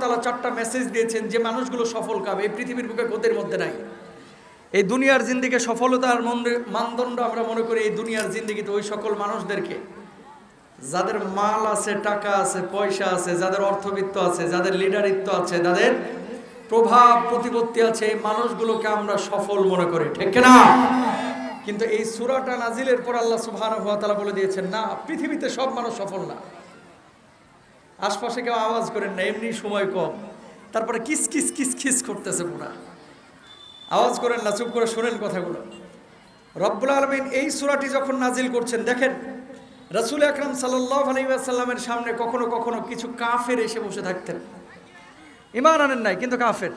তালা চারটা মেসেজ দিয়েছেন যে মানুষগুলো সফল কাবে। এই পৃথিবীর বুকে গতির মধ্যে নাই। এই দুনিয়ার জিন্দিকে সফলতার মানদণ্ড আমরা মনে করি এই দুনিয়ার জিন্দিগিতে ওই সকল মানুষদেরকে। যাদের মাল আছে, টাকা আছে, পয়সা আছে, যাদের অর্থবিত্ত আছে, যাদের লিডারিত্ব আছে, যাদের প্রভাব, প্রতিপত্তি আছে, এই মানুষগুলোকে আমরা সফল মনে করি। ঠিক না? কিন্তু এই সুরাটা নাজিলের পর আল্লাহ ওয়া বলে দিয়েছেন, না, পৃথিবীতে সব মানুষ সফল না। আশপাশে কেউ আওয়াজ করেন না, এমনি সময় কম। তারপরে কিস কিস কিস কিস করতেছে পুরা। আওয়াজ করেন না, চুপ করে শোনেন কথাগুলো। রব্বুল আলমিন এই সুরাটি যখন নাজিল করছেন, দেখেন, রসুল আকরাম সাল্লাহ সামনে কখনো কখনো কিছু কাফের এসে বসে থাকতেন। ইমান আনেন নাই, কিন্তু কাফের।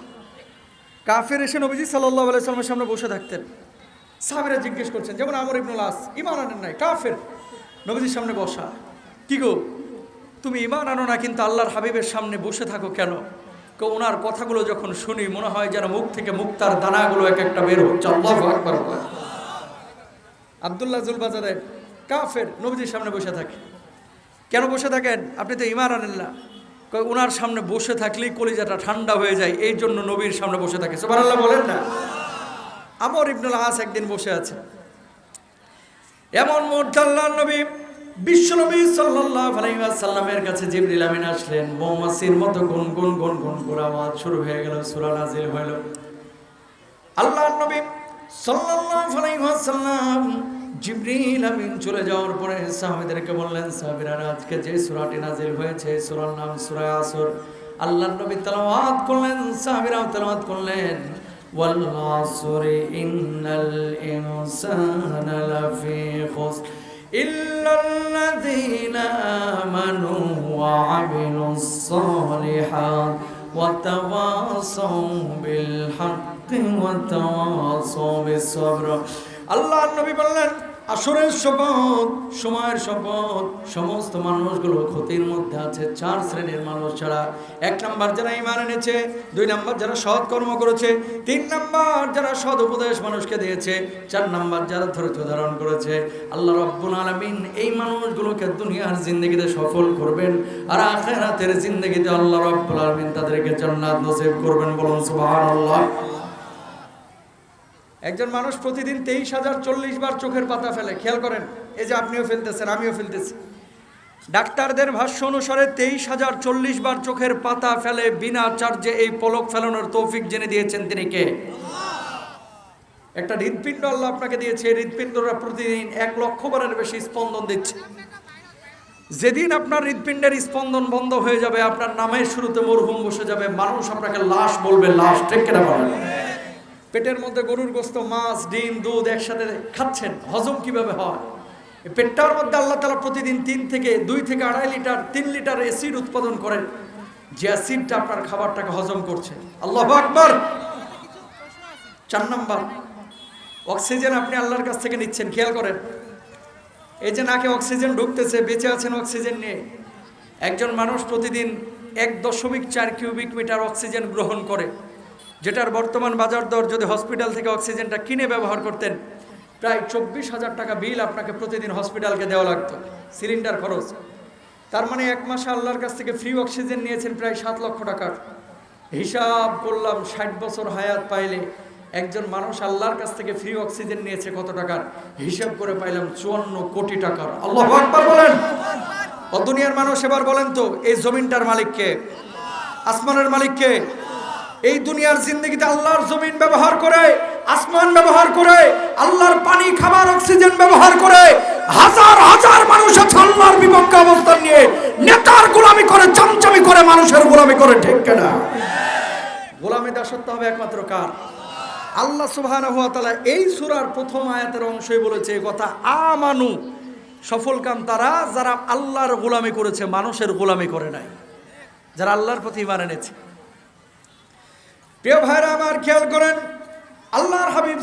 কাফের এসে নবীজি সাল্লাহ আলাইসাল্লামের সামনে বসে থাকতেন। সাহাবিরা জিজ্ঞেস করছেন, যেমন আমর ইবনুল আস ইমান আনেন নাই, কাফের। নবীজির সামনে বসা। কি গো? তুমি ইমান আনো না, কিন্তু আল্লাহর হাবিবের সামনে বসে থাকো কেন? কেউ ওনার কথাগুলো যখন শুনি, মনে হয় যেন মুখ থেকে মুক্তার দানাগুলো এক একটা বের হচ্ছে। আল্লাহু আকবার। আবদুল্লাহ জুলবাজারের কাফের সামনে বসে থাকে। কেন বসে থাকেন? আপনি তো আনেন না। ওনার সামনে বসে থাকলেই কলিজাটা ঠান্ডা হয়ে যায়, এই জন্য নবীর সামনে বসে থাকে। সুবহানাল্লাহ বলেন না? আমর ইবনুল আস একদিন বসে আছে। এমন মুহূর্তে আল্লাহর নবী বিশ্বনবী সাল্লাল্লাহু আলাইহি ওয়াসাল্লামের কাছে জিবরিল আমিন আসলেন, মৌমাছির মতো গুন গুন গুন গুন করে আওয়াজ শুরু হয়ে গেল, সূরা নাজিল হইল। আল্লাহর নবী সাল্লাল্লাহু আলাইহি ওয়াসাল্লাম জিবরিল আমিন চলে যাওয়ার পরে সাহাবীদেরকে বললেন, সাহাবীরা, আজকে যে সূরাটি নাজিল হয়েছে, সূরার নাম সূরা আসর আল্লাহর নবী তেলাওয়াত করলেন, সাহাবীরাও তেলাওয়াত করলেন, ওয়াল আসরি ইন্নাল ইনসানা লাফী খুসর। إلا الذين آمنوا وعملوا الصالحات وتواصوا بالحق وتواصوا بالصبر আল্লাহ নবী বললেন আসরের শপথ, সময়ের শপথ, সমস্ত মানুষগুলো ক্ষতির মধ্যে আছে, চার শ্রেণির মানুষ ছাড়া এক নাম্বার যারা ইমান এনেছে, দুই নাম্বার যারা সৎ কর্ম করেছে, তিন নাম্বার যারা সৎ উপদেশ মানুষকে দিয়েছে, চার নাম্বার যারা ধৈর্য ধারণ করেছে। আল্লাহ রব্বুল আলমিন এই মানুষগুলোকে দুনিয়ার জিন্দগিতে সফল করবেন আর আখেরাতের জিন্দগিতে আল্লাহ রব্বুল আলমিন তাদেরকে জান্নাত নসিব করবেন বলুন সুবহানাল্লাহ। একজন মানুষ প্রতিদিন তেইশ হাজার চল্লিশ বার চোখের পাতা ফেলে। খেয়াল করেন, এই যে আপনিও ফেলতেছেন, আমিও ফেলতেছি। ডাক্তারদের ভাষ্য অনুসারে তেইশ হাজার চল্লিশ বার চোখের পাতা ফেলে বিনা চার্জে এই পলক ফেলানোর তৌফিক জেনে দিয়েছেন তিনি কে? একটা হৃদপিণ্ড আল্লাহ আপনাকে দিয়েছে হৃদপিণ্ডরা প্রতিদিন এক লক্ষ বারের বেশি স্পন্দন দিচ্ছে। যেদিন আপনার হৃদপিণ্ডের স্পন্দন বন্ধ হয়ে যাবে, আপনার নামের শুরুতে মরহুম বসে যাবে, মানুষ আপনাকে লাশ বলবে, লাশ ঠিক কেনা বলেন? পেটের মধ্যে গরুর গোস্ত, মাছ, ডিম, দুধ একসাথে খাচ্ছেন, হজম কীভাবে হয়? পেটটার মধ্যে আল্লাহ তালা প্রতিদিন তিন থেকে দুই থেকে আড়াই লিটার, তিন লিটার অ্যাসিড উৎপাদন করেন, যে অ্যাসিডটা আপনার খাবারটাকে হজম করছে। আল্লাহ আকবর! চার নাম্বার, অক্সিজেন আপনি আল্লাহর কাছ থেকে নিচ্ছেন, খেয়াল করেন। এই যে নাকে অক্সিজেন ঢুকতেছে, বেঁচে আছেন অক্সিজেন নিয়ে। একজন মানুষ প্রতিদিন এক দশমিক চার কিউবিক মিটার অক্সিজেন গ্রহণ করে। যেটার বর্তমান বাজার দর যদি হসপিটাল থেকে অক্সিজেনটা কিনে ব্যবহার করতেন, প্রায় চব্বিশ হাজার টাকা বিল আপনাকে প্রতিদিন হসপিটালকে দেওয়া লাগতো, সিলিন্ডার খরচ। তার মানে এক মাসে আল্লাহর কাছ থেকে ফ্রি অক্সিজেন নিয়েছেন প্রায় সাত লক্ষ টাকার। হিসাব করলাম, ষাট বছর হায়াত পাইলে একজন মানুষ আল্লাহর কাছ থেকে ফ্রি অক্সিজেন নিয়েছে কত টাকার? হিসাব করে পাইলাম চুয়ান্ন কোটি টাকার। আল্লাহ আকবার বলেন! দুনিয়ার মানুষ এবার বলেন তো, এই জমিনটার মালিককে, আসমানের মালিককে এই দুনিয়ার জিন্দগিতে আল্লাহর জমিন ব্যবহার করে, আসমান ব্যবহার করে, আল্লাহর পানি, খাবার, অক্সিজেন ব্যবহার করে হাজার হাজার মানুষ আছে আল্লাহর বিপক্ষে অবস্থান নিয়ে। নেতার গোলামি করে, চামচামি করে, মানুষের গোলামি করে, ঠিক কেনা? গোলামি দাসত্ব হবে একমাত্র কার? আল্লাহ তাআলা এই সুরার প্রথম আয়াতের অংশই বলেছে কথা, আমানু, সফল কাম তারা, যারা আল্লাহর গোলামি করেছে, মানুষের গোলামি করে নাই, যারা আল্লাহর প্রতি ইমান এনেছে। প্রিয় ভাইরা আমার খেয়াল করেন, আল্লাহর হাবিব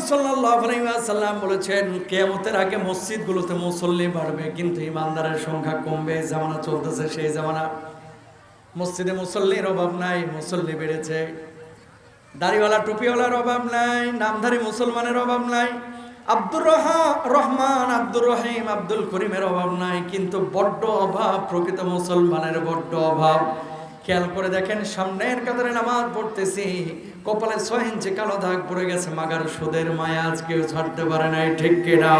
ওয়াসাল্লাম বলেছেন, কিয়ামতের আগে মসজিদগুলোতে মুসল্লি বাড়বে, কিন্তু ইমানদারের সংখ্যা কমবে। জামানা চলতেছে সেই জামানা। মসজিদে মুসল্লির অভাব নাই, মুসল্লি বেড়েছে। দাড়িওয়ালা, টুপিওয়ালার অভাব নাই, নামধারী মুসলমানের অভাব নাই। আব্দুর রহা, রহমান, আব্দুর রহিম, আব্দুল করিমের অভাব নাই, কিন্তু বড্ড অভাব, প্রকৃত মুসলমানের বড্ড অভাব। খেয়াল করে দেখেন, সামনের কাতারে নামাজ পড়তেছি। কপালে ছয় ইঞ্চি কালো দাগ পড়ে গেছে, মাগার সুদের মায়া আজকেও ছাড়তে পারে নাই, ঠিক কিনা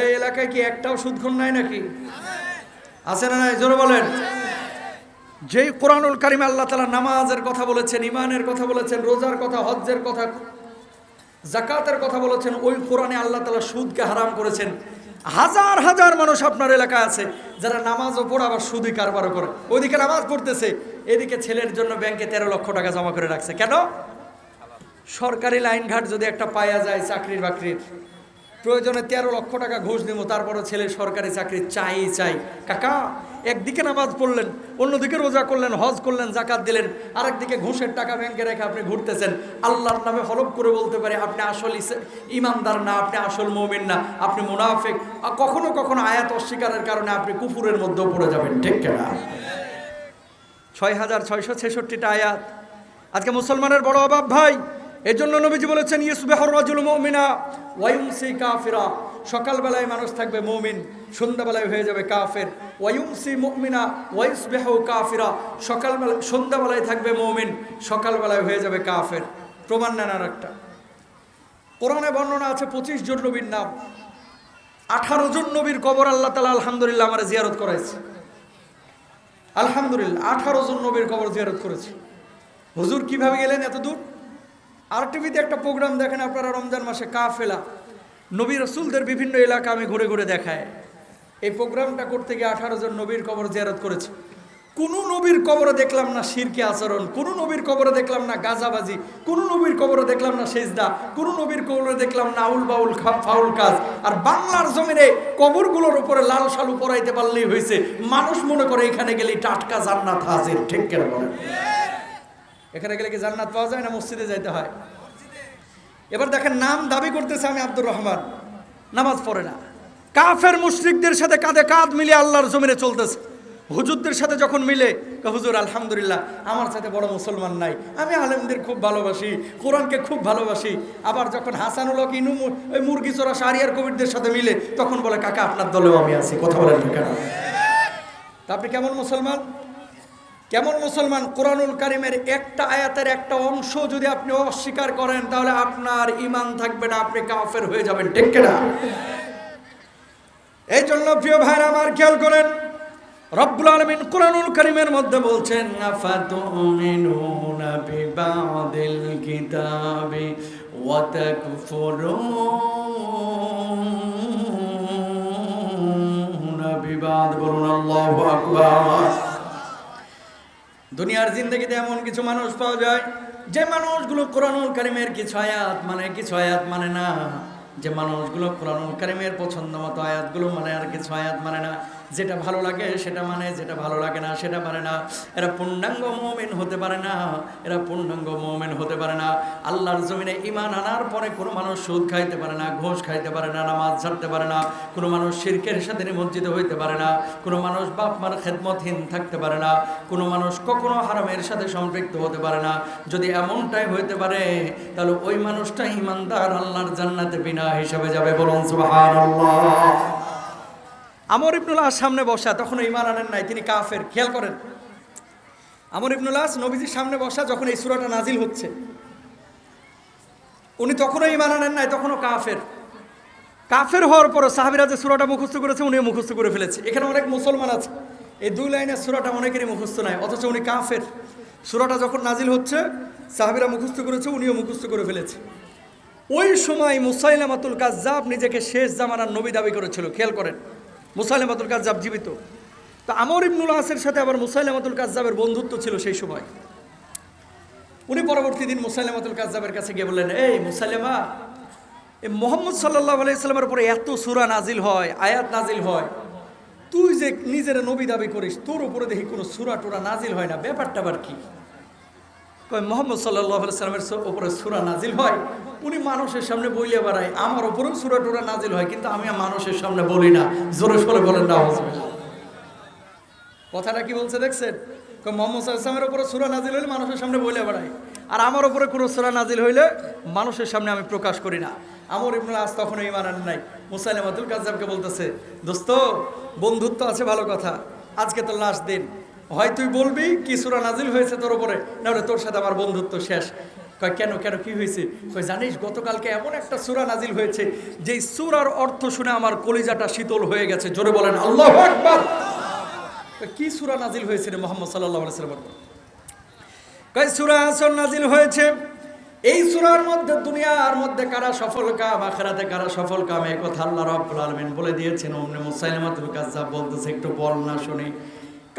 এই এলাকায় কি একটাও সুদখোর নাই নাকি? আছে না নাই? জোরে বলেন। যেই কোরআনুল কারিমে আল্লাহ তালা নামাজের কথা বলেছেন ইমানের কথা বলেছেন, রোজার কথা, হজ্জের কথা জাকাতের কথা বলেছেন, ওই কোরআনে আল্লাহ তালা সুদকে হারাম করেছেন। হাজার হাজার মানুষ আপনার এলাকায় আছে, যারা নামাজও পড়ে আবার সুদই কারবারও করে। ওইদিকে নামাজ পড়তেছে, এদিকে ছেলের জন্য ব্যাংকে তেরো লক্ষ টাকা জমা করে রাখছে। কেন? সরকারি লাইনঘাট যদি একটা পায়া যায়, চাকরির বাকরির প্রয়োজনে তেরো লক্ষ টাকা ঘুষ দিব তারপরে ছেলে সরকারি চাকরি চাই চাই। কাকা, একদিকে নামাজ পড়লেন, অন্যদিকে রোজা করলেন, হজ করলেন, জাকাত দিলেন, আরেকদিকে ঘুষের টাকা ব্যাংকে রেখে আপনি ঘুরতেছেন। আল্লাহর নামে হলপ করে বলতে পারে, আপনি আসল ইমানদার না, আপনি আসল মৌমিন না, আপনি মুনাফেক। কখনো কখনো আয়াত অস্বীকারের কারণে আপনি কুফুরের মধ্যেও পড়ে যাবেন, ঠিক কেনা ছয় হাজার ছয়শো ছেষট্টিটা আয়াত। আজকে মুসলমানের বড় অভাব ভাই এর জন্য নবীজি বলেছেন ইউসবেহর রাজুল মুমিনা ওয়ায়ুমসি কাফিরা সকালবেলায় মানুষ থাকবে মুমিন, সন্ধ্যাবেলায় হয়ে যাবে কাফের। ওয়ায়ুমসি মুমিনা ওয়াইসবেহ কাফিরা। সকালবেলা, সন্ধ্যাবেলায় থাকবে মুমিন, সকালবেলায় হয়ে যাবে কাফের। প্রমাণ নেন আর একটা। কোরআনে বর্ণনা আছে পঁচিশ জন নবীর নাম। আঠারো জন নবীর কবর আল্লাহ তালা আলহামদুলিল্লাহ আমার জিয়ারত করাইছে। আলহামদুলিল্লাহ, আঠারো জন নবীর কবর জিয়ারত করেছে। হুজুর কীভাবে গেলেন এত দূর আর টিভিতে একটা প্রোগ্রাম দেখেন আপনারা, রমজান মাসে কাফেলা। নবী রসুলদের বিভিন্ন এলাকা আমি ঘুরে ঘুরে দেখায় এই প্রোগ্রামটা করতে গিয়ে আঠারো জন নবীর কবর জিয়ারত করেছে। কোনো নবীর কবরে দেখলাম না শিরকে আচরণ, কোনো নবীর কবরে দেখলাম না গাজাবাজি, কোনো নবীর কবরে দেখলাম না সেজদা, কোনো নবীর কবরে দেখলাম না আউল বাউল ফাউল কাজ। আর বাংলার জমিনে কবরগুলোর উপরে লাল শালু পরাইতে পারলেই হয়েছে। মানুষ মনে করে এখানে গেলে টাটকা জান্নাত হাজির, ঠিক কেন বলেন? এখানে গেলে কি জান্নাত পাওয়া যায় না মসজিদে যাইতে হয়? এবার দেখেন নাম দাবি করতেছে আমি আব্দুর রহমান। নামাজ পড়ে না। কাফের মুশরিকদের সাথে কাঁধে কাঁধ মিলিয়ে আল্লাহর জমিনে চলতেছে। হুজুরদের সাথে যখন মিলে হুজুর, আলহামদুলিল্লাহ, আমার সাথে বড় মুসলমান নাই। আমি আলেমদের খুব ভালোবাসি, কোরআনকে খুব ভালোবাসি। আবার যখন হাসানুল ইনু ওই মুরগি চোরা সারিয়ার কবিরদের সাথে মিলে, তখন বলে, কাকা, আপনার দলেও আমি আছি। কথা বলেন তা আপনি কেমন মুসলমান? কেমন মুসলমান? কোরআনুল কারিমের একটা আয়াতের একটা অংশ যদি আপনি অস্বীকার করেন, তাহলে আপনার ইমান থাকবে না, আপনি কাফের হয়ে যাবেন, ঠিক না এই জন্য প্রিয় ভাইরা আমার খেয়াল করেন, রব্বুল আলমিন কোরআনুল করিমের মধ্যে বলছেন বিবাদ। বলুন, আল্লাহু আকবার। দুনিয়ার জিন্দগিতে এমন কিছু মানুষ পাওয়া যায়, যে মানুষগুলো কোরআনুল কারিমের কিছু আয়াত মানে কিছু আয়াত মানে না। যে মানুষগুলো কোরআনুল কারিমের পছন্দ মতো আয়াতগুলো মানে আর কিছু আয়াত মানে না। যেটা ভালো লাগে সেটা মানে যেটা ভালো লাগে না সেটা মানে না। এরা পূর্ণাঙ্গ মোমেন হতে পারে না, এরা পূর্ণাঙ্গ মোমেন হতে পারে না। আল্লাহর জমিনে ইমান আনার পরে কোনো মানুষ সুদ খাইতে পারে না, ঘোষ খাইতে পারে না, নামাজ ছাড়তে পারে না। কোনো মানুষ শিরকের সাথে নিমজ্জিত হইতে পারে না। কোনো মানুষ বাপ মার খেদমতহীন থাকতে পারে না। কোনো মানুষ কখনো হারামের সাথে সম্পৃক্ত হতে পারে না। যদি এমনটাই হইতে পারে, তাহলে ওই মানুষটা ইমানদার আল্লাহর জান্নাতে বিনা হিসাবে যাবে। বলুন সুবহানাল্লাহ। আমর ইবনুল আস সামনে বসা তখন ইমান আনেন নাই, তিনি কাফের, খেয়াল করেন। আমর ইবনুল আস নবীজির সামনে বসা, যখন এই সুরাটা নাজিল হচ্ছে। উনি তখনও ইমান আনেন নাই, তখনও কাফের। কাফের হওয়ার পরও সাহাবিরা যে সুরাটা মুখস্থ করেছে, উনিও মুখস্থ করে ফেলেছে। এখানে অনেক মুসলমান আছে। এই দুই লাইনের সুরাটা অনেকেরই মুখস্থ নাই, অথচ উনি কাফের। সুরাটা যখন নাজিল হচ্ছে, সাহাবিরা মুখস্থ করেছে, উনিও মুখস্থ করে ফেলেছে। ওই সময় মুসাইলামাতুল কাজ্জাব নিজেকে শেষ জামানার নবী দাবি করেছিল, খেয়াল করেন। মুসাইলামাতুল কাজ্জাব জীবিত। তো আমর ইবনুল আসের সাথে আবার মুসাইলামাতুল কাজ্জাবের বন্ধুত্ব ছিল সেই সময়। উনি পরবর্তী দিন মুসাইলামাতুল কাজ্জাবের কাছে গিয়ে বললেন, এই মুসাইলামা এই মোহাম্মদ সাল্লাহ আলাইস্লামের উপরে এত সুরা নাজিল হয়, আয়াত নাজিল হয়, তুই যে নিজের নবী দাবি করিস, তোর উপরে দেখি কোনো সুরা টুরা নাজিল হয় না। ব্যাপারটা আবার কি? কয়, মোহাম্মদ সাল্লাহ সাল্লামের উপরে সুরা নাজিল হয়? উনি মানুষের সামনে বইলে বেড়ায়, আমার উপরেও সুরা টুরা নাজিল হয়, কিন্তু আমি মানুষের সামনে বলি না। জোরে সোরে বলেন না কথাটা কি বলছে দেখছেন? কয়, মোহাম্মদ সাল্লামের উপরে সুরা নাজিল হইলে মানুষের সামনে বইলে বেড়ায়। আর আমার উপরে কোনো সুরা নাজিল হইলে মানুষের সামনে আমি প্রকাশ করি না। আমর ইবনুল আজ তখন ইমান আনেন নাই। মুসাইলামাতুল কাজ্জাবকে বলতেছে, দোস্ত, বন্ধুত্ব আছে ভালো কথা, আজকে তো লাস্ট দিন। হয় তুই বলবি, কি সুরা নাজিল হয়েছে তোর উপরে? নাহলে তোর সাথে আমার বন্ধুত্ব শেষ। কয়, কেন কেন, কি হয়েছে? কয়, জানিস, গতকালকে এমন একটা সুরা নাজিল হয়েছে, যেই সুরার অর্থ শুনে আমার কলিজাটা শীতল হয়ে গেছে। জোরে বলেন, আল্লাহ কি সুরা নাজিল হয়েছে রে মোহাম্মদ সাল্লাহ সাল্লাম কয়, সুরা আসর নাজিল হয়েছে। এই সুরার মধ্যে দুনিয়ার মধ্যে কারা সফল কাম, আখেরাতে কারা সফল কাম এই কথা আল্লাহ রাব্বুল আলামিন বলে দিয়েছেন। ওমনে মুসাইলামাতুল কাজ্জাব বলতেছে, একটু বল না শুনি।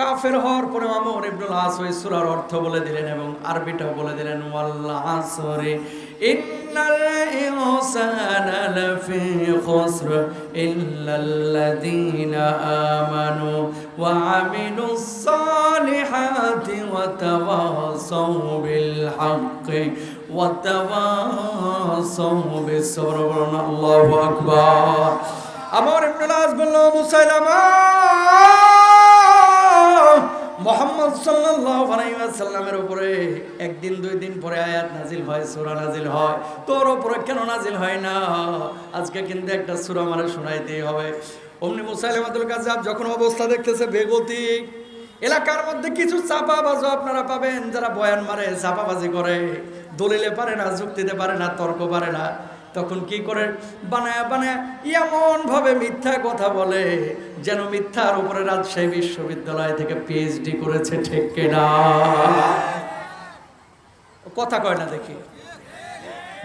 কাফের হওয়ার পরে আমর ইবনুল আস ওই সূরার অর্থ বলে দিলেন এবং আরবিটাও বলে দিলেন ওয়াল্লাহ আসরে ইন্নাল ইনসানা লাফি খুসর ইল্লাল্লাযীনা আমানু ওয়া আমিলুস সালিহাতি ওয়া তাওয়াসাউ বিল হাক্কি ওয়া তাওয়াসাউ বিস সবর আল্লাহু আকবার। আমর ইবনুল বলল মুসাইলামা মোহাম্মদ ওয়াসাল্লামের উপরে একদিন, দুই দিন পরে আয়াত নাজিল হয়, সূরা নাজিল হয়। তোর উপরে কেন নাজিল হয় না? আজকে কিন্তু একটা সূরা আমারে শোনাইতেই হবে। অমনি মুসাইলামাতুল কাযাব যখন অবস্থা দেখতেছে বেগতিক, এলাকার মধ্যে কিছু চাপাবাজও আপনারা পাবেন, যারা বয়ান মারে, চাপাবাজি করে। দলিলে পারে না, যুক্তিতে পারে না, তর্ক পারে না। তখন কি করে? বানায় বানায় এমন ভাবে মিথ্যা কথা বলে, যেন মিথ্যার উপরে রাজশাহী বিশ্ববিদ্যালয় থেকে পিএইচডি করেছে ঠিক কিনা? কথা কয় না দেখি।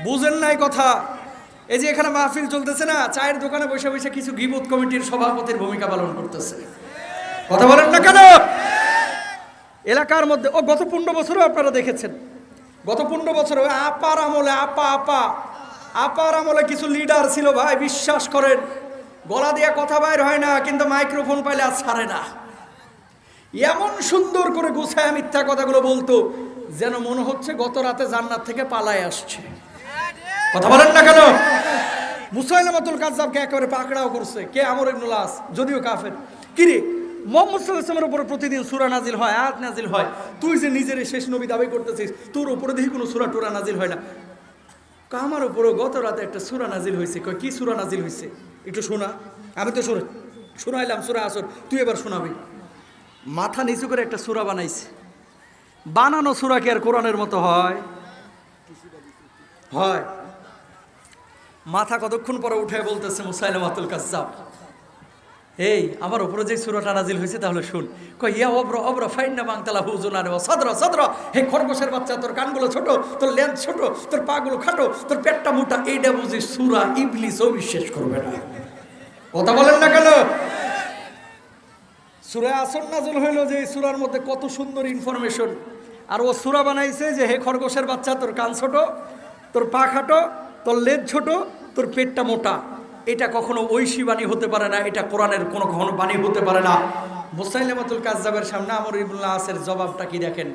বুঝেন নাই কথা। এই যে এখানে মাহফিল চলতেছে না, চায়ের দোকানে বসে বসে কিছু গিবত কমিটির সভাপতির ভূমিকা পালন করতেছে। কথা বলেন না কেন? এলাকার মধ্যে ও গত পনেরো বছরও আপনারা দেখেছেন। গত পনেরো বছর আপার আমলে আপা আপা। আপার আমলে কিছু লিডার ছিল ভাই, বিশ্বাস করেন, গলা দিয়ে কথা বাইর হয় না, কিন্তু মাইক্রোফোন পাইলে আর ছাড়ে না। এমন সুন্দর করে গুছায় মিথ্যা কথাগুলো বলতো, যেন মনে হচ্ছে গত রাতে জান্নাত থেকে পালায় আসছে। কথা বলেন না কেন? মুসাইলামাতুল কাজ্জাবকে একেবারে পাকড়াও করছে, কে? আমর ইবনুল আস, যদিও কাফের। কিরে, মোহাম্মদ সাল্লামের উপরে প্রতিদিন সুরা নাজিল হয়, আয়াত নাজিল হয়। তুই যে নিজের শেষ নবী দাবি করতেছিস, তোর উপরে দেখি কোনো সুরা টুরা নাজিল হয় না। আমার উপরও গত রাতে একটা সুরা নাজিল হয়েছে। কয়, কি সুরা নাজিল হয়েছে? একটু শোনা। আমি তো শোনা শোনাইলাম সুরা আসর। তুই এবার শোনাবি। মাথা নিচু করে একটা সুরা বানাইছে। বানানো সুরা কি আর কোরআনের মতো হয়? হয়। মাথা কতক্ষণ পরে উঠে বলতেছে মুসাইলামাতুল কাজ্জাব? এই আমার উপরে যে সুরাটা নাজিল হয়েছে তাহলে শুন। কই ইয়া অব্র অব্র ফাইন্না বাংতালা হুজুনারে ও সদর সদর। হে খরগোশের বাচ্চা, তোর কানগুলো ছোট, তোর লেন্স ছোট, তোর পাগুলো খাটো, তোর পেটটা মোটা এইটা বুঝি সুরা ইবলিসও বিশ্বাস করবে না। কথা বলেন না কেন? সুরা আসর নাজল হইল যে এই সুরার মধ্যে কত সুন্দর ইনফরমেশন আর ও সুরা বানাইছে যে হে খরগোশের বাচ্চা, তোর কান ছোট, তোর পা খাটো, তোর লেজ ছোট, তোর পেটটা মোটা। এটা কখনো ঐশী বাণী হতে পারে না, এটা কোরআনের কোনো কখনো বাণী হতে পারে না। মুসাইলামাতুল কাজ্জাবের সামনে আমর ইবুল্লাহ আসের জবাবটা কি দেখেন?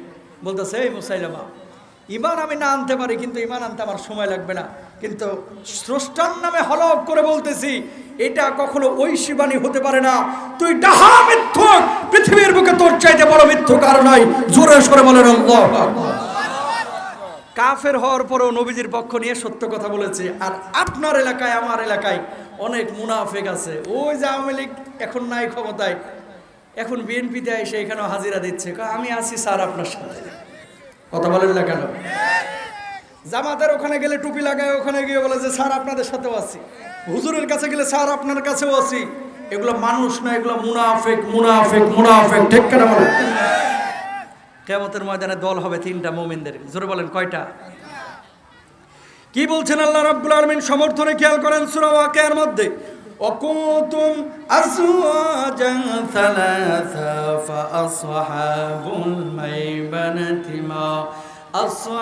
বলতেছে, এই মুসাইলামা ইমান আমি না আনতে পারি, কিন্তু ইমান আনতে আমার সময় লাগবে না। কিন্তু স্রষ্টার নামে হলফ করে বলতেছি, এটা কখনো ঐশী বাণী হতে পারে না। তুই ডাহা মিথ্যুক, পৃথিবীর বুকে তোর চাইতে বড় মিথ্যুক আর নাই জোরে সরে বলেন আল্লাহু। কাফের হওয়ার পরেও নবীজির পক্ষ নিয়ে সত্য কথা বলেছে। আর আপনার এলাকায়, আমার এলাকায় অনেক মুনাফেক আছে। ওই যে আওয়ামী লীগ এখন নাই ক্ষমতায়। এখন বিএনপিতে এসে এখানেও হাজিরা দিচ্ছে। আমি আছি স্যার আপনার সাথে। কথা বলেন না কেন? জামাতের ওখানে গেলে টুপি লাগায়, ওখানে গিয়ে বলে যে, স্যার, আপনাদের সাথেও আছি। হুজুরের কাছে গেলে, স্যার, আপনার কাছেও আছি। এগুলো মানুষ না, এগুলো মুনাফেক মুনাফেক মুনাফেক। ঠিক কেন বলে কেমতের ময়দানে দল হবে তিনটা মোমিনদের জোরে বলেন কয়টা কি বলছেন আল্লাহ রাব্বুল আলামিন সমর্থনে খেয়াল করেন সূরা ওয়াকিয়ার মধ্যে وكنتم أزواجا ثلاثا فأصحاب الميمنة ما أصحاب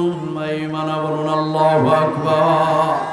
الميمنة বলুন আল্লাহু আকবার